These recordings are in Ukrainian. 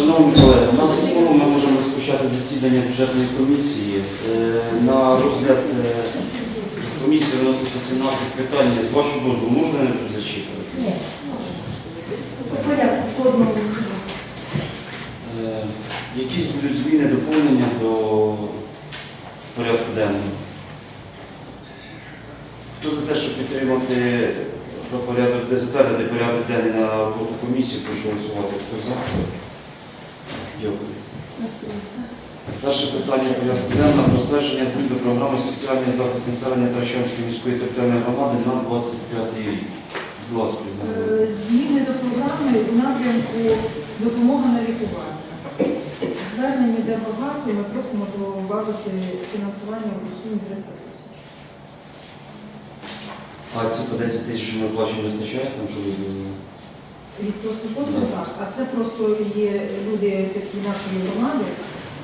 Шановні колеги, у нас знову ми можемо розпочати засідання бюджетної комісії. Е, На розгляд е, комісії виноситься 17 питань. З вашого дозволу можна я не зачитувати? Ні. Одному. Е, Якісь будуть зміни, доповнення до порядку денного? Хто за те, щоб підтримати порядок, затвердити порядок денний на роботу комісії, прошу голосувати. Хто за? Дякую. Перше питання порядку денного про ствердження змін до програми соціальний захист населення Таращанської міської територіальної громади на 25 рік. Будь ласка, Е, Зміни до програми у напрямку допомога на лікування. Звернень йде багато, ми просимо додати фінансування у сумі 300 тисяч. А ці по 10 тисяч що ми плачемо вистачає, там що ви? Військовослужбовців так, а це просто є люди такі нашої громади.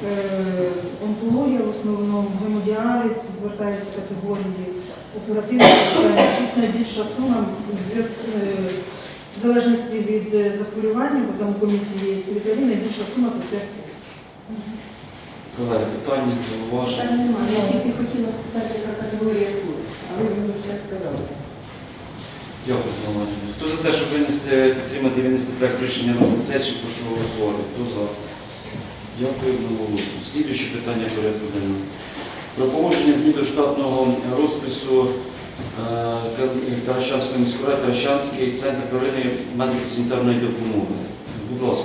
Е, Онкологія в основному, гемодіаліз звертається категорії, оперативне. Тут найбільша сума в е, залежності від е, захворювання, бо там у комісії є лікарі, найбільша сума по 5 тисяч. Колеги, питання, зауваження. Там немає. Я тільки хотіла спитати, яка категорія тут, але ви мені все сказали. Дякую, зауваження. Хто за те, щоб винести, підтримати винести проект рішення на сесію, прошу голосувати. Хто за? Дякую одноголосно. Слідуюче питання порядку денного. Про погодження змін до штатного розпису е, Таращанської міської ради, Таращанський центр первинної медико-санітарної допомоги. Будь ласка,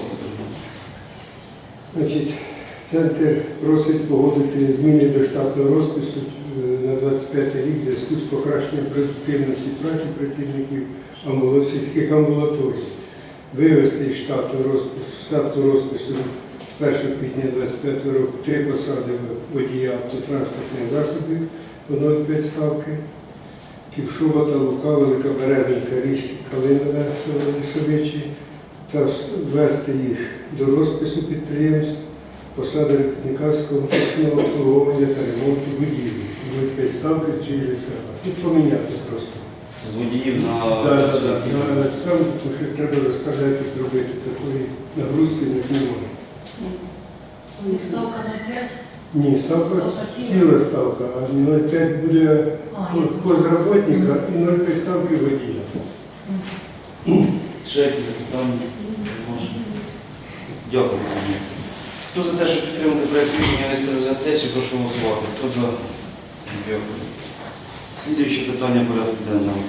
Петро центр просить погодити зміни до штатного розпису е, на 25 рік в зв'язку з покращенням продуктивності праці працівників сільських амбулаторій. Вивести із штатного розпису, з 1 квітня 25 року три посади водія автотранспортних засобів по 0,5 ставки. Ківшова та Лука, Велика Березенка, Річки, Калинове, Лісовичі та ввести їх до розпису підприємств, посади робітника з комплексного обслуговування та ремонту будівлі. Будуть підставки в цій села. Тут поміняти просто. З водіїв на Так, так, так. На сам, тому що треба заставляти їх робити такої нагрузки, як немає. У них ставка на 5. Ні, ставка ціла. ставка, а 0,5 буде А, ну, і 0,5 ставки водія. Ще якісь запитання? Дякую. Хто за те, щоб підтримати проект рішення виставити за сесію, прошу голосувати. Хто за? Дякую. Слідуюче питання порядку денного.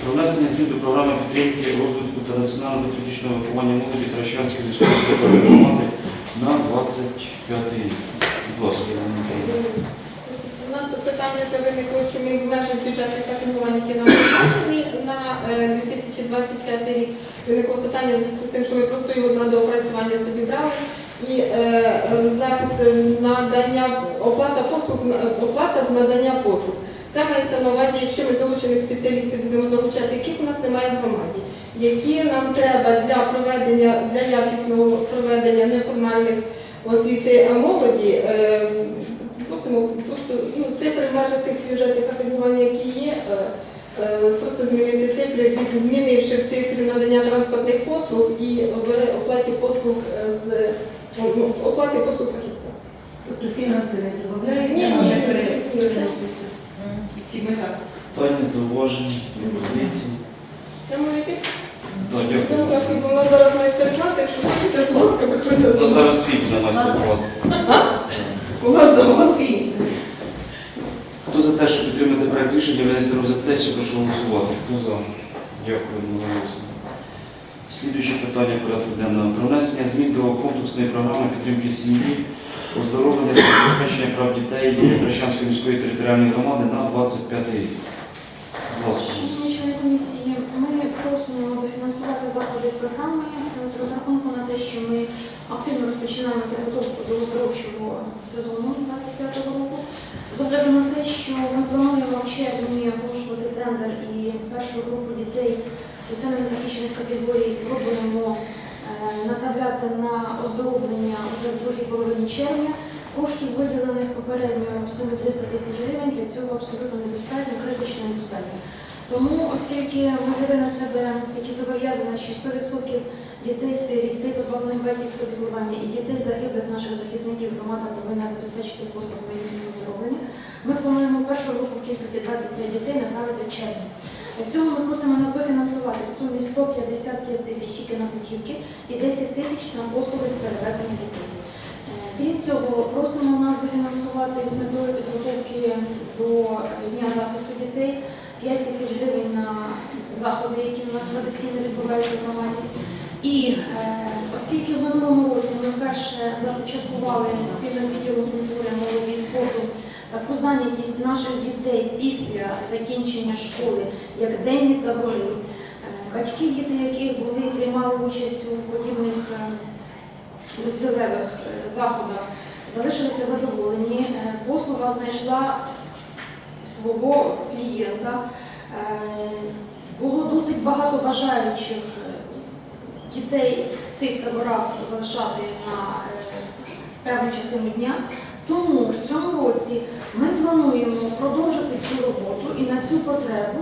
Про внесення змін до програми підтримки розвитку та національного патріотичного виховання молоді Тращанської міської територіальної громади на 25 рік. Будь ласка, Михайлівна. У нас питання це виникло, що ми в межах бюджетних асигнувань, які на е, 2025 рік. Виникло питання в зв'язку з тим, що ми просто його на доопрацювання собі брали. І е, зараз е, надання оплата послуг оплата з надання послуг. Це мається на увазі, якщо ми залучених спеціалістів будемо залучати, яких у нас немає в громаді, які нам треба для проведення для якісного проведення неформальних освіти молоді. е, Просимо просто ну, цифри в межах тих бюджетних асигнувань, які є, е, е, просто змінити цифри, змінивши в цифрі надання транспортних послуг і оплаті послуг з оплати послуг фахівця. Тобто фінанси не додають, Ні, ні. Ці ми. Питання, зауваження, пропозиції. Я можу йти? Так, дякую. дякую, бо у нас зараз майстер-клас, якщо хочете, будь ласка, виходьте. Ну, зараз світ на майстер-клас. У вас до голоси. Хто за те, щоб підтримати проект рішення, винести розгляд сесію, прошу голосувати. Хто за? Дякую, одноголосно. Слідуюче питання порядку денного. Про внесення змін до комплексної програми підтримки сім'ї, оздоровлення та забезпечення прав дітей Трещанської міської територіальної громади на 25 рік. Шановні комісії, ми просимо дофінансувати заходи програми з розрахунку на те, що ми активно розпочинаємо підготовку до оздоровчого сезону 25 року. З огляду на те, що ми плануємо в червні оголошувати тендер і першу групу дітей соціально захищених категорій пробуємо е, направляти на оздоровлення вже в другій половині червня. Коштів виділених попередньо в сумі 300 тисяч гривень для цього абсолютно недостатньо, критично недостатньо. Тому, оскільки ми взяли на себе такі зобов'язання, що 100% дітей сиріт, дітей позбавлених батьківського піклування і дітей загиблих наших захисників громада повинна забезпечити послугу їхнього оздоровлення, ми плануємо першу групу в кількості 25 дітей направити в червні. Для цього ми просимо на дофінансувати в сумі 155 тисяч тільки на путівки і 10 тисяч на послуги з перевезення дітей. Е, Крім цього, просимо нас дофінансувати з метою підготовки до Дня захисту дітей 5 тисяч гривень на заходи, які у нас традиційно відбуваються в громаді. І е, оскільки в минулому році ми вперше започаткували спільно з відділом культури, молоді і спорту таку зайнятість наших дітей після закінчення школи, як денні табори, е, батьків дітей, яких були приймали участь у подібних е, дозвілевих е, заходах, залишилися задоволені. Е, Послуга знайшла свого клієнта. Е, Було досить багато бажаючих е, дітей в цих таборах залишати на е, певну частину дня. Тому в цьому році ми плануємо продовжити цю роботу і на цю потребу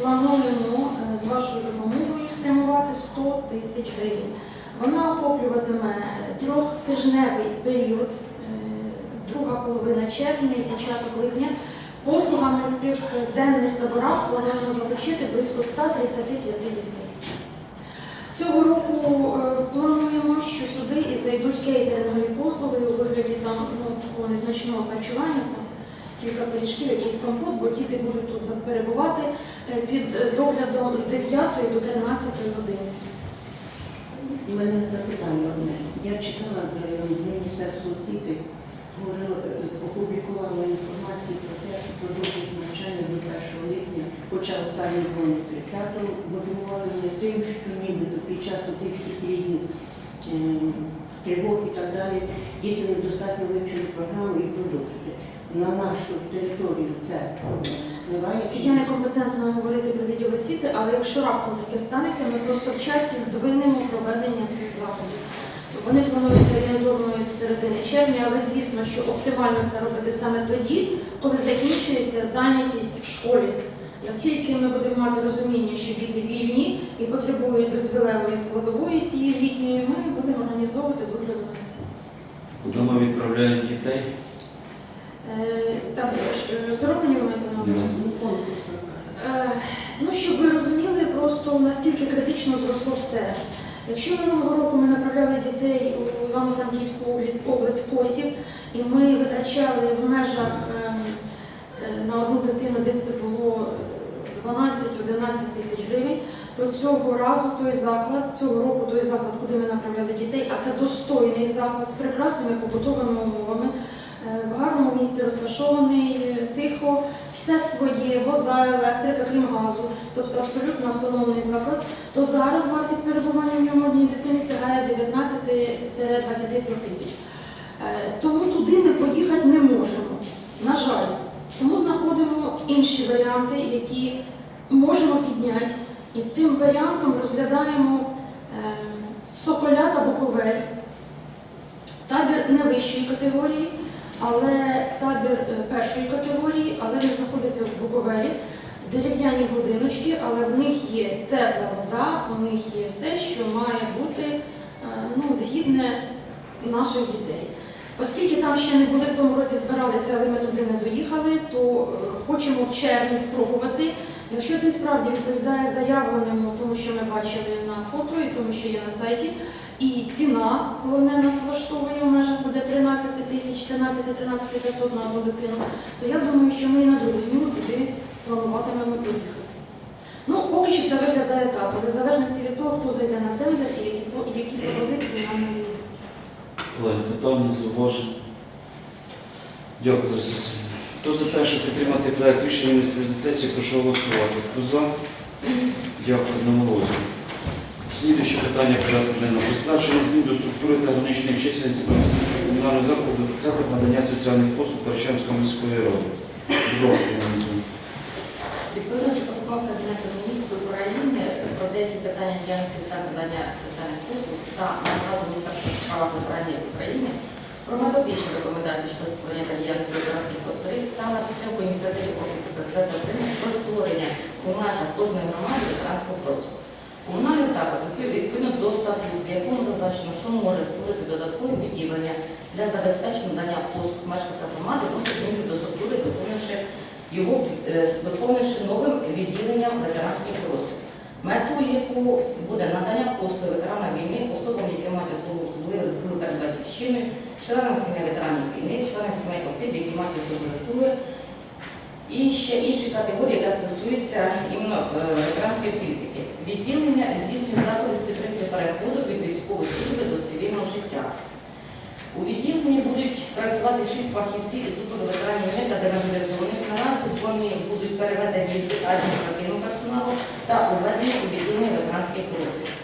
плануємо е, з вашою допомогою спрямувати 100 тисяч гривень. Вона охоплюватиме трьохтижневий період, е, друга половина червня і початок липня. Послугами цих денних таборах плануємо залучити близько 135 дітей. Цього року е, плануємо, що сюди і зайдуть кейтерингові послуги у вигляді там ну, такого незначного харчування, кілька пиріжків, якийсь компот, бо діти будуть тут перебувати е, під доглядом з 9 до 13 години. У мене запитання одне. Я читала в Міністерство освіти, е, інформацію про те, що продовжують навчання до 1 липня, хоча останні дзвони 30-го, мотивували тим, що нібито під час тих всіх різних ем, тривог і так далі, діти недостатньо вивчили програму і продовжити. На нашу територію це впливає? Я ні? не компетентна говорити про відділ освіти, але якщо раптом таке станеться, ми просто в часі здвинемо проведення цих заходів. Вони плануються орієнтовно з середини червня, але звісно, що оптимально це робити саме тоді, коли закінчується зайнятість в школі. Як тільки ми будемо мати розуміння, що діти вільні і потребують дозвілевої складової цієї літньої, ми будемо організовувати з огляду на це. Куди ми відправляємо дітей? Е, Так, е, здоровлення ви маєте на увазі? Ну, така. Е, Ну, щоб ви розуміли просто наскільки критично зросло все. Якщо минулого року ми направляли дітей у Івано-Франківську область, область в Косів, і ми витрачали в межах е, е, на одну дитину десь це було 12-11 тисяч гривень, то цього разу той заклад, цього року той заклад, куди ми направляли дітей, а це достойний заклад з прекрасними побутовими умовами, е, в гарному місці розташований, е, тихо, все своє, вода, електрика, крім газу, тобто абсолютно автономний заклад, то зараз вартість перебування в ньому одній дитини сягає 19-23 тисяч. Е, Тому туди ми поїхати не можемо, на жаль. Тому знаходимо інші варіанти, які можемо підняти. І цим варіантом розглядаємо е, Соколя та Буковель. Табір не вищої категорії, але табір е, першої категорії, але він знаходиться в Буковелі. Дерев'яні будиночки, але в них є тепла вода, у них є все, що має бути е, ну, гідне наших дітей. Оскільки там ще не були в тому році збиралися, але ми туди не доїхали, то е, хочемо в червні спробувати. Якщо це справді відповідає заявленому, тому що ми бачили на фото і тому, що є на сайті, і ціна, головне, нас влаштовує в межах буде 13 тисяч, 13-13 500 на одну дитину, то я думаю, що ми і на другу зміну туди плануватимемо поїхати. Ну, поки що це виглядає так, але в залежності від того, хто зайде на тендер і які, які пропозиції нам надають. Колеги, питання, зауваження? Дякую, Лариса Васильівна. Хто за те, щоб підтримати проект рішення міністрів за сесію, прошу голосувати. Хто за? Дякую, одноголосно. Слідуюче питання порядку денного. Призначення змін до структури та граничної чисельності працівників комунального закладу центру надання соціальних послуг Таращанської міської ради. Відповідно до постанови Кабінету міністрів України про деякі питання діяльності та надання соціальних послуг та наказу Міністерства справ України про методичні рекомендації щодо створення діяльності ветеранських консулів та на підтримку ініціативи Офісу президента України про створення у межах кожної громади ветеранського простору. Комунальний заклад відповідно до статуту, в якому зазначено, що може створити додаткове відділення для забезпечення надання послуг мешканця громади, вносить зміни до структури, доповнивши його е, доповнивши новим відділенням ветеранських простір. Метою якого буде надання послуг ветерана війни особам, які мають особливі заслуги перед батьківщиною, членам сім'ї ветеранів війни, членам сімей осіб, які мають особливі заслуги, і ще інші категорії, яка стосується іменно е, ветеранської політики. Відділення здійснює заходи з підтримки переходу від військової служби до цивільного життя. У відділенні будуть працювати шість фахівців із супроводу ветеранів та демобілізованих. Наразі вони будуть переведені з адміністративного персоналу та уведені у відділення ветеранських розвиток.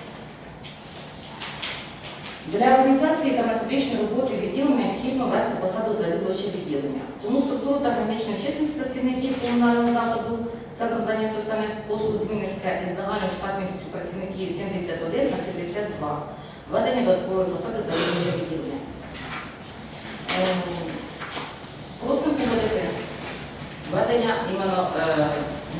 Для організації та методичної роботи відділення необхідно вести посаду завідувача відділення. Тому структуру та граничну численність працівників комунального закладу Центру надання соціальних послуг зміниться із загальною штатністю працівників 71 на 72. Введення додаткової посади завідувача відділення. Ем, Просимо погодити введення іменно е,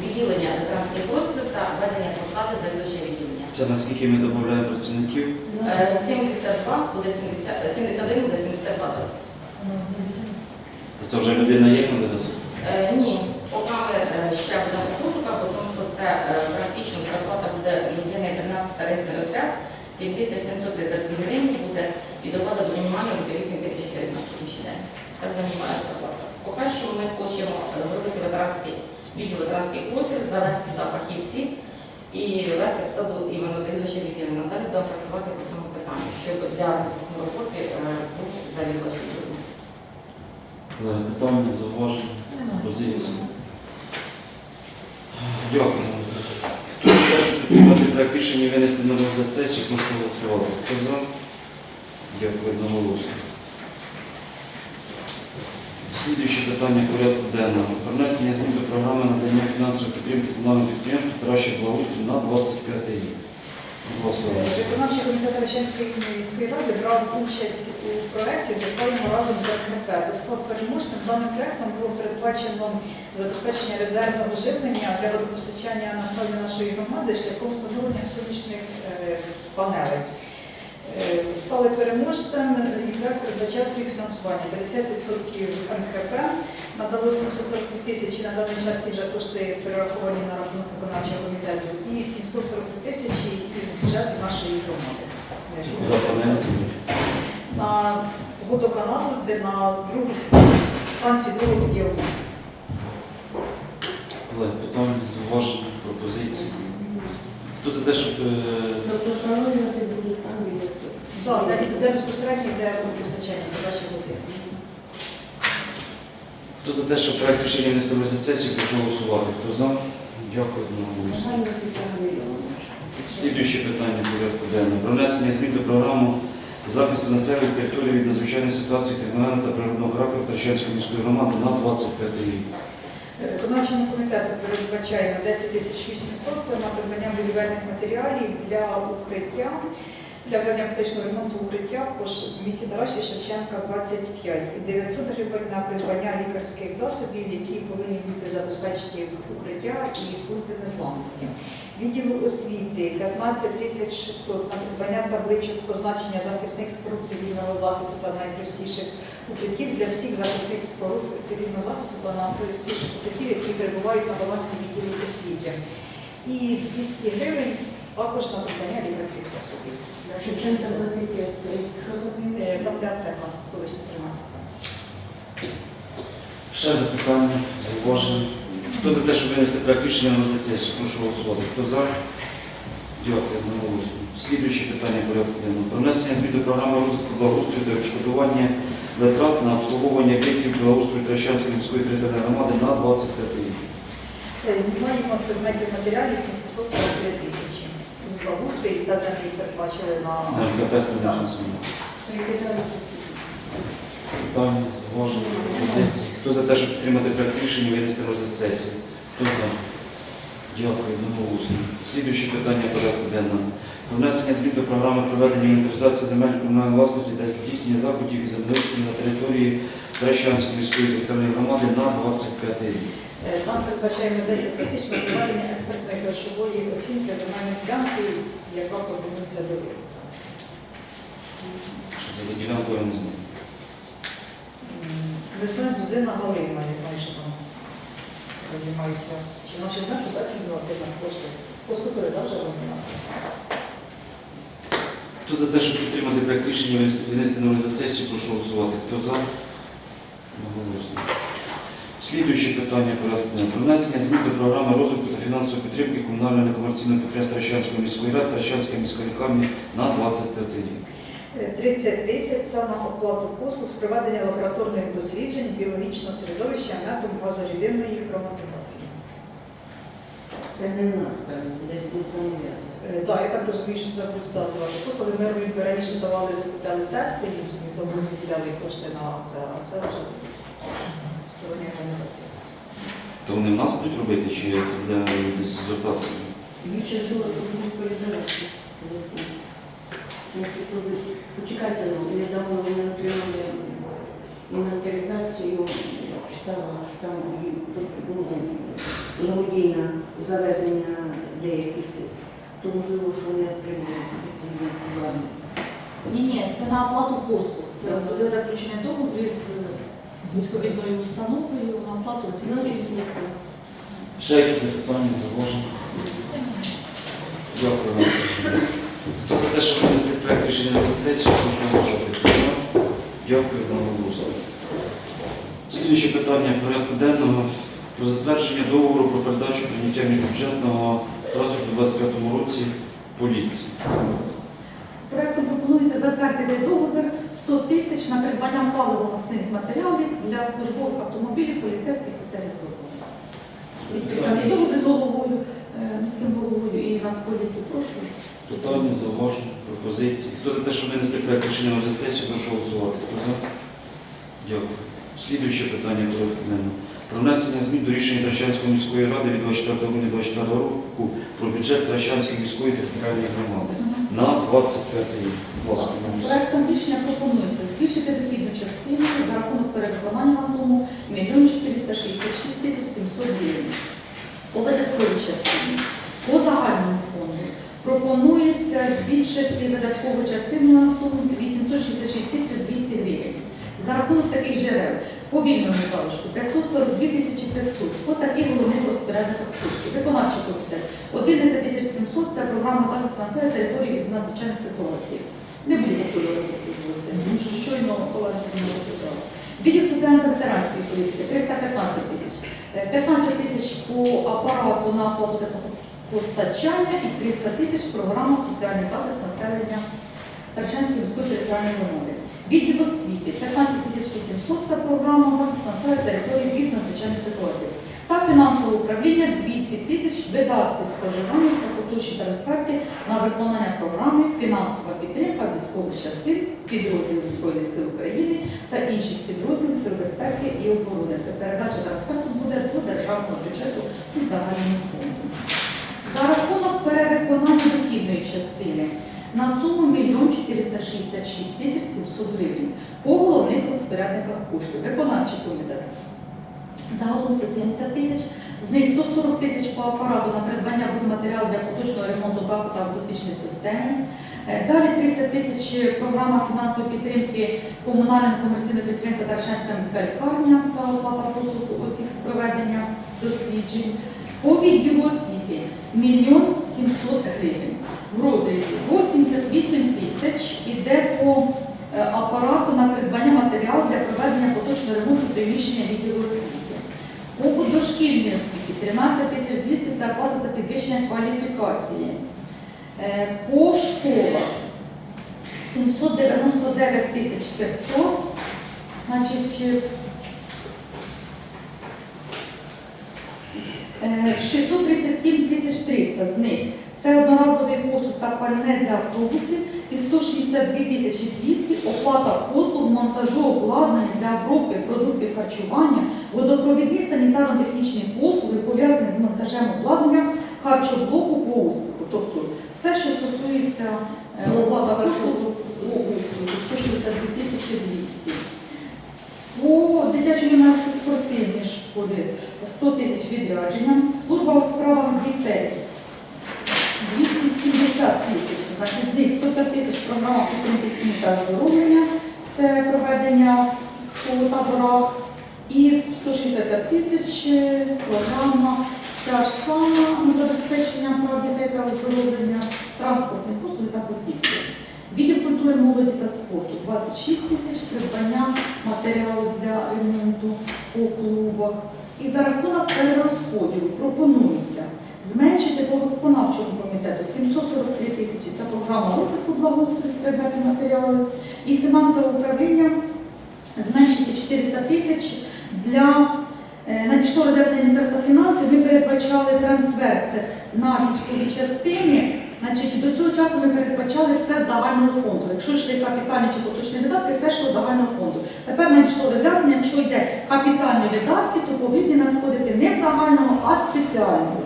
відділення ветеранських просторів та введення посади завідувача відділення. Це наскільки ми додаємо працівників? Е, 72 буде 70, е, 71 буде 72 зараз. То це вже людина є кандидат? Е, Ні, поки ми е, ще будемо в пошуках, бо тому що це е, практично зарплата буде людини 13 тарифний розряд, 7732 гривні буде, і доплата до мінімальної буде 8 тисяч гривень на сьогоднішній день. Це буде мінімальна зарплата. Поки що ми хочемо е, зробити ветеранський відділ ветеранських послуг, завести туди фахівців і вести посаду іменно завідувача відділення. Надалі будемо працювати по цьому питанню, щоб для роботи е, був завідувач відділення. Питання, зауваження, позиції. Дякую. Хто за те, щоб підтримати проект рішення винести на розгляд сесії, прошу голосувати. Хто за? Дякую одноголосно. Слідуюче питання порядку денного. Про внесення змін до програми надання фінансової підтримки комунальному підприємству «Краще благоустрій» на 25 рік. Виконавчий комітет Реченської міської ради брав участь у проєкті з «Зростаємо разом з РКП». Склад переможцем даним проєктом було передбачено забезпечення резервного живлення для водопостачання населення нашої громади шляхом встановлення сонячних е, панелей. Е, Стали переможцем і проект передбачав співфінансування 50% МХП, надало 740 тисяч, на даний час вже кошти перераховані на рахунок виконавчого комітету, і 740 тисяч із бюджету нашої громади. На водоканалу, де на другу станцію другого ділу. Олег, питання, зауваження, пропозиції. Хто за те, щоб е, Тобто встановлювати будуть там Так, де, де безпосередньо йде водопостачання, подача води. Хто за те, щоб проект рішення внести на розгляд сесії, прошу голосувати. Хто за? Дякую одноголосно. мільйона. Слідуюче питання порядку денного. Про внесення змін до програми захисту населення території від надзвичайної ситуації кримінального та природного характеру Трещанської міської громади на 25 рік. Виконавчому комітету передбачаємо 10 тисяч 800, це на придбання будівельних матеріалів для укриття, для ведення аптечного ремонту укриття по місті Тараші Шевченка 25 і 900 гривень на придбання лікарських засобів, які повинні бути забезпечені укриття і пункти незламності. Відділу освіти 15 тисяч 600 на придбання табличок позначення захисних споруд цивільного захисту та найпростіших укриттів для всіх захисних споруд цивільного захисту та найпростіших укриттів, які перебувають на балансі відділу освіти. І 200 гривень також на придбання лікарських засобів. Шевченка 25, це що за Е, Там де аптека, колишня 13. Ще запитання, зауваження. Хто за те, щоб винести проект рішення на сесії, прошу голосувати. Хто за? Дякую одноголосно. Слідуюче питання порядку денного. Про внесення змін до програми розвитку благоустрою та відшкодування витрат на обслуговування об'єктів благоустрою Трещанської міської територіальної громади на 25 рік. Е, Знімаємо з предметів матеріалів 743 тисячі. І це де їх передбачили на... Так. Питання, зауваження, пропозиції. Хто за те, щоб підтримати проект рішення і винести на розгляд сесії? Хто за? Дякую, одноголосно. Слідуюче питання порядку денного. Про внесення змін до програми проведення інвентаризації земель комунальної власності та здійснення заходів із землеустрою на території Трещанської міської територіальної громади на 25 рік. Е, Там передбачаємо 10 тисяч на проведення експертної грошової оцінки земельної ділянки, яка пропонується до викупу. Що це за ділянку, я не знаю. Не знаю, Бузина Галина, не знаю, що там приймається. Чи нам ще внесли та сім'ялася на кошти? Поступили, так, вже вони? Хто за те, щоб підтримати проект рішення винести- на розгляд сесію, прошу голосувати. Хто за? Одноголосно. Слідуюче питання порядку. Про внесення змін до програми розвитку та фінансової підтримки комунального некомерційного підприємства Рощанської міської ради та Рощанської міської лікарні на 25 рік. Е, 30 тисяч це на оплату послуг з проведення лабораторних досліджень біологічного середовища методом газорідинної хроматографії. Це не в нас, певно, десь будуть замовляти. Так, я так розумію, що це будуть дати ваші послуги. Ми раніше давали, купляли тести, і тому році виділяли кошти на це, а це вже стороння організація. То вони в нас будуть робити, чи це буде десь звертатися? Більше всього тут будуть передавати. Тому що тут, почекайте, ну, недавно вони отримали інвентаризацію, читала, що там ну, благодійне завезення деяких цих. То можливо, що вони отримали. Ні, ні, це на оплату послуг. Це буде заключення договору з відповідною установою на оплату оцінки. Ще якісь запитання, зауваження? Дякую вам. Хто за те, щоб винести проект рішення на сесію, прошу голосувати. За? Дякую одноголосно. Слідуюче питання порядку денного про затвердження договору про передачу прийняття міжбюджетного транспорту у 2025 році поліції. Проектом пропонується затвердити договір 100 тисяч на придбання паливо-мастильних матеріалів для службових автомобілів поліцейських офіцерів кордону. Підписаний договір з головою, е, міським головою і Нацполіцію. Прошу. Питання, зауваження, пропозиції. Хто за те, щоб винести проект рішення розгляд сесію, прошу голосувати. Хто за? Дякую. Слідуюче питання денного. Про внесення змін до рішення Трачанської міської ради від 24 грудня 2024 року про бюджет Трачанської міської територіальної громади на 25 рік. Будь ласка, Маруся. Проектом рішення пропонується збільшити дохідну частину за рахунок перевиконання на суму 1 466 тисяч 700 гривень. По видатковій частині, по загальному фонду пропонується збільшити видаткову частину на суму 866 тисяч 200 гривень. За рахунок таких джерел по вільному залишку 542 тисячі 500, по таких головних розпорядниках коштів. Виконавчий комітет 11 тисяч 700 це програма захисту населення території від надзвичайних ситуацій. Не буду повторювати службовця, тому що щойно Олега Сергійовна сказала. Відділ соціально-ветеранської політики 315 тисяч. Е, 15 тисяч по апарату на постачання і 300 тисяч програма соціальний захист населення Тарчанської міської територіальної громади. Відділ освіти 15 тисяч 800 це програма захист населення території від надзвичайних ситуацій. Та фінансове управління 200 тисяч видатки споживання це поточні трансферти на виконання програми фінансова підтримка військових частин, підрозділів Збройних сил України та інших підрозділів Сил безпеки і оборони. Це передача трансферту буде до державного бюджету і загальному фонду. За рахунок перевиконання дохідної частини на суму 1 466 тисяч 700 гривень по головних розпорядниках коштів. Виконавчий комітет загалом 170 тисяч, з них 140 тисяч по апарату на придбання будматеріалу для поточного ремонту даху та акустичної системи. Е, Далі 30 тисяч програма фінансової підтримки комунального комерційного підприємства Даршанська міська лікарня за оплата послуг усіх з проведення досліджень. По відділу освіти мільйон 700 гривень. В розрізі 88 тисяч іде по е, апарату на придбання матеріалу для проведення поточного ремонту приміщення відділу освіти. По дошкільній освіті 13 тисяч 200 це оплата за підвищення кваліфікації. Е, По школах 799 тисяч 500, значить, е, 637 тисяч 300 з них це одноразовий посуд та пальне для автобусів і 162 тисячі 200 оплата послуг монтажу обладнання для обробки продуктів харчування, водопровідні санітарно-технічні послуги пов'язані з монтажем обладнання харчоблоку по успіху. Тобто все, що стосується е, оплата послуг по успіху, 162 тисячі 200. По дитячо-юнацькій спортивній школі 100 тисяч відрядження. Служба у справах дітей 270 тисяч, значить з них 105 тисяч програма підтримки та оздоровлення, це проведення у таборах, і 165 тисяч е, програма ця ж сама забезпечення прав дітей та оздоровлення, транспортні послуги та будівлі. Відділ культури, молоді та спорту 26 тисяч придбання матеріалу для ремонту у клубах. І за рахунок перерозподілу пропонується зменшити по виконавчому комітету 743 тисячі. Це програма розвитку благоустрою з предметів матеріалів і фінансове управління зменшити 400 тисяч для е, надійшло роз'яснення Міністерства фінансів. Ми передбачали трансферт на військові частини. Значить, до цього часу ми передбачали все з загального фонду. Якщо йшли капітальні чи поточні видатки, все йшло з загального фонду. Тепер надійшло роз'яснення, якщо йде капітальні видатки, то повинні надходити не з загального, а спеціального.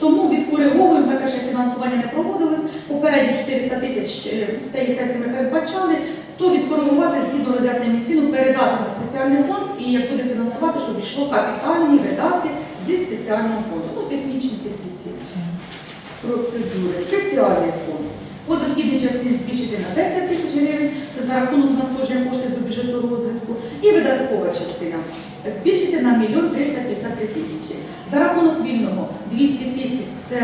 Тому відкориговуємо, таке ще фінансування не проводилось. Попередні 400 тисяч е, тієї сесії ми передбачали, то відкоригувати згідно роз'яснення Мінфіну, передати на спеціальний фонд і як буде фінансувати, щоб йшло капітальні видатки зі спеціального фонду. Ну, технічні такі процедури. Спеціальний фонд. По частині збільшити на 10 тисяч гривень, це за рахунок надходження коштів до бюджету розвитку. І видаткова частина збільшити на 1 мільйон 353 тисячі. За рахунок вільного 200 тисяч це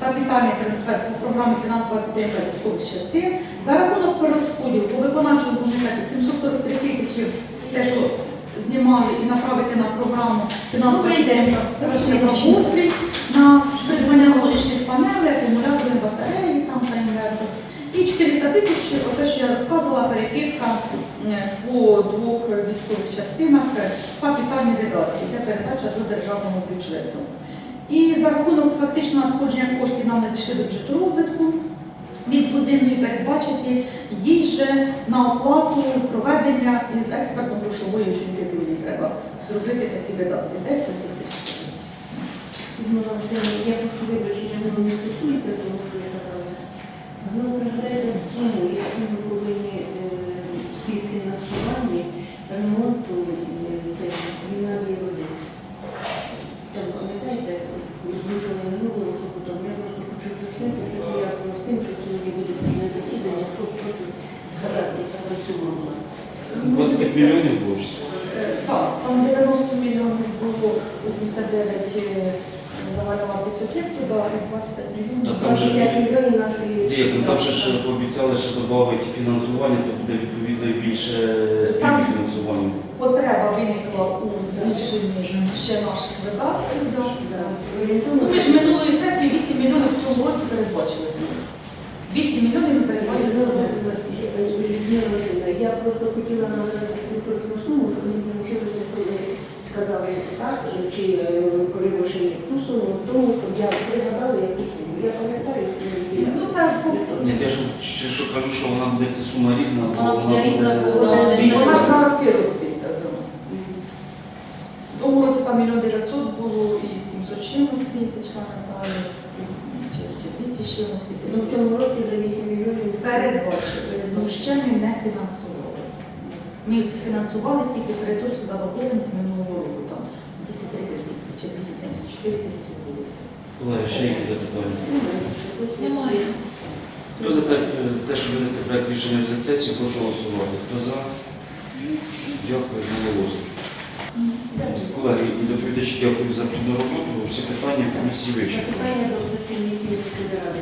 капітальний трансфер по програмі фінансова підтримка військових частин. За рахунок перерозподілу по виконавчому комітету 743 тисячі, те, що знімали і направити на програму фінансова підтримка на придбання сонячних панелей, акумуляторних батареї, там та інвертор. І 400 тисяч, оце, що я розказувала, перекидка по двох військових частинах, е, капітальні видатки, це передача до державного бюджету. І за рахунок фактично надходження коштів нам надійшли до бюджету розвитку, від позивної передбачити їй же на оплату проведення із експертно-грошової оцінки землі треба зробити такі видатки 10 тисяч. Ну, Я прошу вибачення, воно не стосується того, що я казала. Ви пригадайте суму, яку е, співфінансувати ремонту е, гімназії води. Там, пам'ятаєте, озвучили минулого року, там я просто хочу уточнити, це пов'язано з тим, що сьогодні буде спільне засідання, якщо просто згадати саме сума була. 25 мільйонів було. Е, Так, там 90 мільйонів було 89 е, загальна вартість об'єкту, да, і 25 мільйонів. Так там же ж 25 мільйонів нашої... Ні, ну там ще ж пообіцяли, що додати фінансування, то буде відповідно більше співфінансування. Потреба виникла у збільшенні ще наших видатків. да. Ну, Ми ж минулої сесії 8 мільйонів в цьому році передбачили. 8 мільйонів ми передбачили. в цьому році. Я просто хотіла нагадати точну суму, щоб не вийшло, що сказали так, чи перевищили ту суму, тому щоб я пригадала яку суму. Я пам'ятаю, що Ну, це Ні, я ж ще що кажу, що вона буде ця сума різна, бо Вона буде різна, бо буде вона вона ж на роки розбита. да. В тому році там мільйон 900 було і 700 чимось тисяч, пам'ятаю, чи, чи 200 чимось тисяч. Ну, в цьому році за 8 мільйонів Передбачили, ну ще ми не фінансували. Ми фінансували тільки територію заборгованість минулого року, там 230 чи 274 тисячі здається. Колеги, ще які запитання? Немає. Хто за те, за те, щоб винести проект рішення за сесію, прошу голосувати. Хто за? Дякую, одноголосно. Колеги і доповідачі, дякую за плідну роботу. Всі питання комісії вичерпані. Питання до працівників Ради.